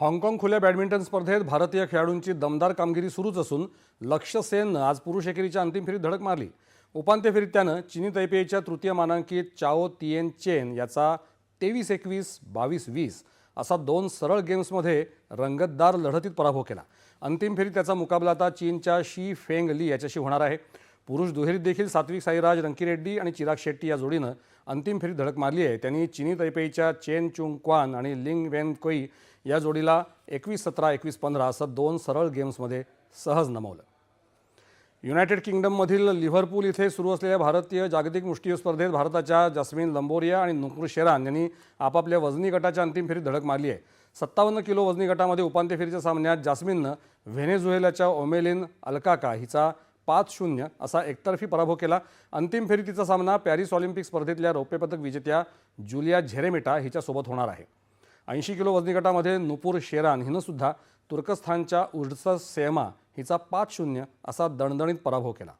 हाँगकाँग खुल्या बॅडमिंटन स्पर्धेत भारतीय खेळाडूंची दमदार कामगिरी सुरूच असून लक्ष्य सेननं आज पुरुष एकेरीच्या अंतिम फेरीत धडक मारली. उपांत्य फेरीत त्यानं चिनी तैपेईच्या तृतीय मानांकित चाओ तिएन चेन याचा तेवीस एकवीस बावीस वीस असा दोन सरळ गेम्समध्ये रंगतदार लढतीत पराभव केला. अंतिम फेरीत त्याचा मुकाबला आता चीनच्या शी फेंग ली याच्याशी होणार आहे. पुरुष दुहेरीत देखील सात्विक साईराज रंकीरेड्डी आणि चिराग शेट्टी या जोडीनं अंतिम फेरीत धडक मारली आहे. त्यांनी चिनी तैपेईच्या चेन चुंग क्वान आणि लिंग वेन कोई या जोडीला एकवीस सतरा एकवीस पंधरा असं दोन सरळ गेम्समध्ये सहज नमवलं. युनायटेड किंगडममधील लिव्हरपूल इथे सुरू असलेल्या भारतीय जागतिक मुष्टियुद्ध स्पर्धेत भारताच्या जस्मिन लंबोरिया आणि नुपूर शेरान यांनी आपापल्या वजनी गटाच्या अंतिम फेरीत धडक मारली आहे. सत्तावन्न किलो वजनी गटामध्ये उपांत्य फेरीच्या सामन्यात जास्मिननं व्हेनेझुएलाच्या ओमेलिन अल्काका हिचा पाच शून्य असा एकतर्फी पराभव केला. अंतिम फेरीतीचा तिचा सामना पॅरिस ऑलिम्पिक स्पर्धेतल्या रौप्यपदक विजेत्या जुलिया झेरेमिटा हिच्यासोबत होणार आहे. ऐंशी किलो वजनी गटामध्ये नुपूर शेरान हिनं सुद्धा तुर्कस्थानच्या उर्स सेमा हिचा पाच शून्य असा दणदणीत पराभव केला.